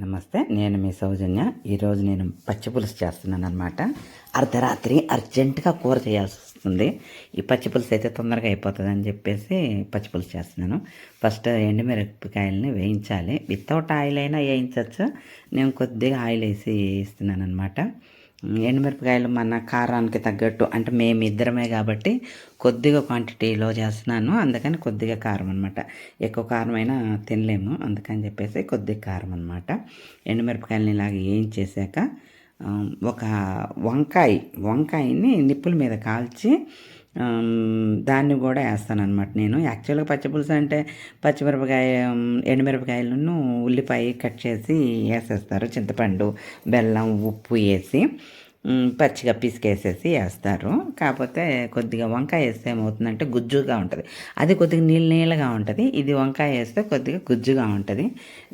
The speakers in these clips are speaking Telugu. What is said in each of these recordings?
నమస్తే నేను మీ సౌజన్య. ఈరోజు నేను పచ్చి పులుసు చేస్తున్నాను అనమాట అర్ధరాత్రి అర్జెంటుగా కూర చేయాల్సి వస్తుంది. ఈ పచ్చి పులుసు అయితే తొందరగా అయిపోతుంది అని చెప్పేసి పచ్చి పులుసు చేస్తున్నాను. ఫస్ట్ ఎండుమిరపకాయలని వేయించాలి. వితౌట్ ఆయిల్ అయినా వేయించవచ్చు నేను కొద్దిగా ఆయిల్ వేసి ఇస్తున్నాను అనమాట ఎండుమిరపకాయలు మన కారానికి తగ్గట్టు అంటే మేము ఇద్దరమే కాబట్టి కొద్దిగా క్వాంటిటీలో చేస్తున్నాను. అందుకని కొద్దిగా కారం అనమాట ఎక్కువ కారం అయినా తినలేము. అందుకని చెప్పేసి కొద్దిగా కారం అనమాట ఎండుమిరపకాయలని ఇలాగ వేయించేసాక చేశాక ఒక వంకాయ వంకాయని నిప్పుల మీద కాల్చి దాన్ని కూడా వేస్తాను అనమాట నేను యాక్చువల్గా పచ్చిపులుసు అంటే పచ్చిమిరపకాయ ఎండుమిరపకాయలను ఉల్లిపాయ కట్ చేసి వేసేస్తారు. చింతపండు బెల్లం ఉప్పు వేసి. పచ్చిగా పిసికేసేసి వేస్తారు. కాకపోతే కొద్దిగా వంకాయ వేస్తే ఏమవుతుందంటే గుజ్జుగా ఉంటుంది. అది కొద్దిగా నీళ్ళ నీళ్ళగా ఉంటుంది. ఇది వంకాయ వేస్తే కొద్దిగా గుజ్జుగా ఉంటుంది.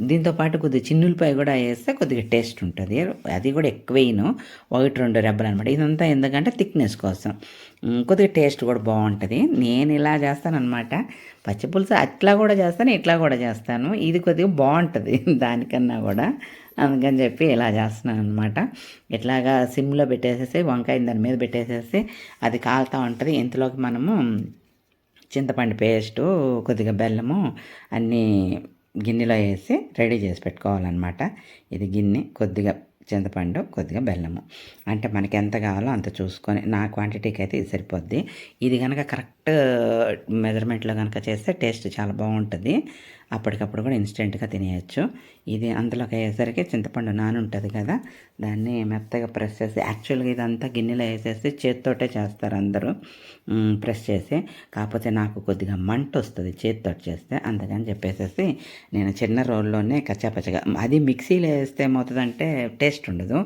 దీంతోపాటు కొద్దిగా చిన్నులపాయ కూడా వేస్తే కొద్దిగా టేస్ట్ ఉంటుంది. అది కూడా ఎక్కువ వేయను. ఒకటి రెండు రెబ్బలు అనమాట ఇదంతా ఎందుకంటే థిక్నెస్ కోసం. కొద్దిగా టేస్ట్ కూడా బాగుంటుంది. నేను ఇలా చేస్తానమాట పచ్చిపులుసు అట్లా కూడా చేస్తాను ఇట్లా కూడా చేస్తాను. ఇది కొద్దిగా బాగుంటుంది దానికన్నా కూడా. అందుకని చెప్పి ఇలా చేస్తున్నాను అనమాట ఇట్లాగా సిమ్లో పెట్టేసేసి వంకాయ దాని మీద పెట్టేసేసి అది కాలుతూ ఉంటుంది. ఇంతలోకి మనము చింతపండు పేస్టు కొద్దిగా బెల్లము అన్నీ గిన్నెలో వేసి రెడీ చేసి పెట్టుకోవాలన్నమాట. ఇది గిన్నె కొద్దిగా చింతపండు కొద్దిగా బెల్లము. అంటే మనకి ఎంత కావాలో అంత చూసుకొని నా క్వాంటిటీకి అయితే ఇది సరిపోద్ది. ఇది కనుక కరెక్ట్ మెజర్మెంట్లో కనుక చేస్తే టేస్ట్ చాలా బాగుంటుంది. అప్పటికప్పుడు కూడా ఇన్స్టెంట్గా తినేయచ్చు. ఇది అందులోకి అయ్యేసరికి చింతపండు నాని ఉంటుంది కదా దాన్ని మెత్తగా ప్రెస్ చేసి యాక్చువల్గా ఇదంతా గిన్నెలో వేసేసి చేత్తోటే చేస్తారు అందరూ. ప్రెస్ చేసి కాకపోతే నాకు కొద్దిగా మంట వస్తుంది చేత్తో చేస్తే అందుకని చెప్పేసేసి నేను చిన్న రోల్లోనే కచ్చాపచ్చగా అది మిక్సీలో వేస్తే ఏమవుతుందంటే టేస్ట్ ఉండదు.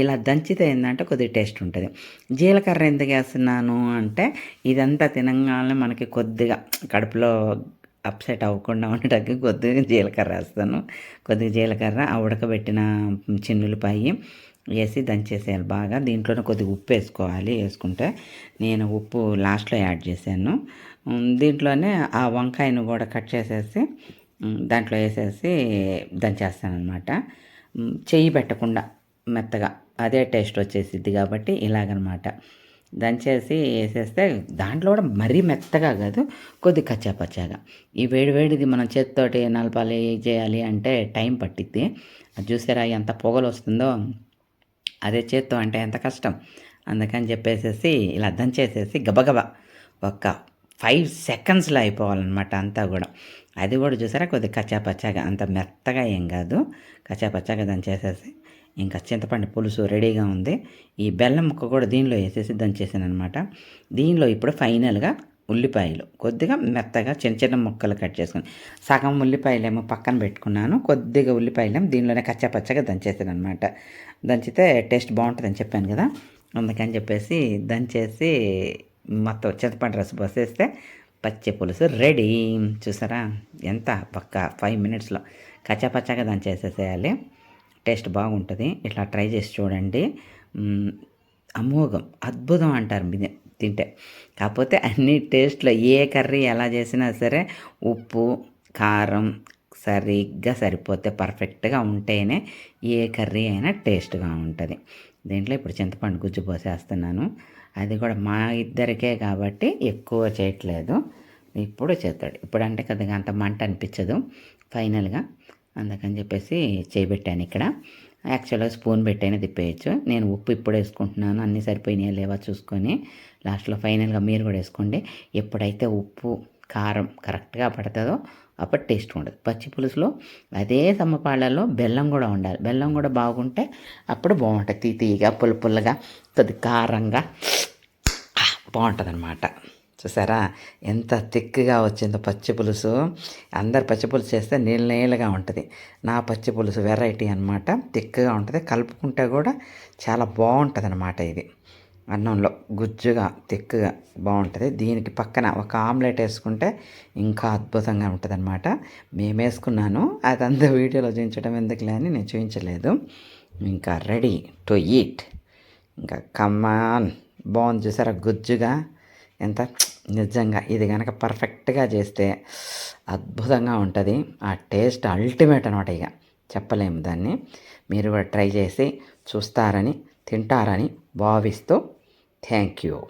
ఇలా దంచితే ఏంటంటే కొద్దిగా టేస్ట్ ఉంటుంది. జీలకర్ర ఎందుకు వేస్తున్నాను అంటే ఇదంతా తినంగానే మనకి కొద్దిగా కడుపులో అప్సెట్ అవ్వకుండా ఉండటానికి కొద్దిగా జీలకర్ర వేస్తాను. కొద్దిగా జీలకర్ర ఆ ఉడకబెట్టిన చిన్నులపాయి వేసి దంచేసేయాలి బాగా. దీంట్లోనే కొద్దిగా ఉప్పు వేసుకోవాలి వేసుకుంటే. నేను ఉప్పు లాస్ట్లో యాడ్ చేశాను. దీంట్లోనే ఆ వంకాయను కూడా కట్ చేసేసి దాంట్లో వేసేసి దంచేస్తాను అనమాట చెయ్యి పెట్టకుండా మెత్తగా. అదే టేస్ట్ వచ్చేసిద్ది కాబట్టి ఇలాగనమాట. దంచేసి వేసేస్తే దాంట్లో కూడా మరీ మెత్తగా కాదు కొద్ది కచ్చాపచ్చాగా. ఈ వేడివేడిది మనం చేతితోటి నలపాలి చేయాలి అంటే టైం పట్టిద్ది. అది చూసారా ఎంత పొగలు వస్తుందో అదే చేత్తో అంటే ఎంత కష్టం. అందుకని చెప్పేసేసి ఇలా దంచేసేసి గబగబా ఒక ఫైవ్ సెకండ్స్లో అయిపోవాలన్నమాట అంతా కూడా. అది కూడా చూసారా? కొద్దిగా కచ్చాపచ్చాగా. అంత మెత్తగా ఏం కాదు. కచ్చాపచ్చాగా దంచేసేసి ఇంకా చింతపండు పులుసు రెడీగా ఉంది. ఈ బెల్లం ముక్క కూడా దీనిలో వేసేసి దంచేసాను అనమాట దీనిలో ఇప్పుడు ఫైనల్గా ఉల్లిపాయలు. కొద్దిగా మెత్తగా చిన్న చిన్న ముక్కలు కట్ చేసుకుని సగం ఉల్లిపాయలేమో పక్కన పెట్టుకున్నాను. కొద్దిగా ఉల్లిపాయలేమో దీనిలోనే కచ్చాపచ్చగా దంచేసాను అనమాట దంచితే టేస్ట్ బాగుంటుందని చెప్పాను కదా. అందుకని చెప్పేసి దంచేసి మొత్తం చింతపండు రసం పోసేస్తే పచ్చి పులుసు రెడీ. చూసారా? ఎంత ఒక్క ఫైవ్ మినిట్స్లో కచ్చాపచ్చాగా దంచేసేసేయాలి. టేస్ట్ బాగుంటుంది. ఇట్లా ట్రై చేసి చూడండి. అమోఘం అద్భుతం అంటారు ఇది తింటే. కాకపోతే అన్ని టేస్ట్లో ఏ కర్రీ ఎలా చేసినా సరే ఉప్పు కారం సరిగ్గా సరిపోతే పర్ఫెక్ట్గా ఉంటేనే ఏ కర్రీ అయినా టేస్ట్గా ఉంటుంది. దీంట్లో ఇప్పుడు చింతపండు గుజ్జు పోసేస్తున్నాను. అది కూడా మా ఇద్దరికే కాబట్టి ఎక్కువ చేయట్లేదు. ఇప్పుడు చేస్తాడు. ఇప్పుడు అంటే కొద్దిగా అంత మంట అనిపించదు. ఫైనల్గా అందుకని చెప్పేసి చేయబెట్టాను ఇక్కడ. యాక్చువల్గా స్పూన్ పెట్టైనా తిప్పేయచ్చు. నేను ఉప్పు ఇప్పుడు వేసుకుంటున్నాను. అన్నీ సరిపోయినాయా లేవా చూసుకొని. లాస్ట్లో ఫైనల్గా మీరు కూడా వేసుకోండి. ఎప్పుడైతే ఉప్పు కారం కరెక్ట్గా పడుతుందో అప్పుడు టేస్ట్ ఉండదు. పచ్చి పులుసులో అదే సమ్మపాళ్ళలో బెల్లం కూడా ఉండాలి. బెల్లం కూడా బాగుంటే అప్పుడు బాగుంటుంది. తీ తీయగా పుల్ల పుల్లగా కొద్ది కారంగా బాగుంటుంది అనమాట చూసారా? ఎంత థిక్గా వచ్చిందో పచ్చి పులుసు. అందరు పచ్చి పులుసు చేస్తే నీళ్ళ నీళ్ళగా ఉంటుంది. నా పచ్చి పులుసు వెరైటీ అనమాట థిక్గా ఉంటుంది. కలుపుకుంటే కూడా చాలా బాగుంటుంది అనమాట ఇది. అన్నంలో గుజ్జుగా తెక్కుగా బాగుంటుంది. దీనికి పక్కన ఒక ఆమ్లెట్ వేసుకుంటే ఇంకా అద్భుతంగా ఉంటుంది అనమాట మేము వేసుకున్నాను. అదంతా వీడియోలో చూపించడం ఎందుకులే అని నేను చూపించలేదు. ఇంకా రెడీ టు ఈట్ ఇంకా కమ్మాన్ బాగుంది చూసారా? గుజ్జుగా. ఎంత నిజంగా ఇది కనుక పర్ఫెక్ట్గా చేస్తే అద్భుతంగా ఉంటుంది. ఆ టేస్ట్ అల్టిమేట్ అనమాట ఇక. చెప్పలేము దాన్ని. మీరు కూడా ట్రై చేసి చూస్తారని తింటారని భావిస్తూ థ్యాంక్ యూ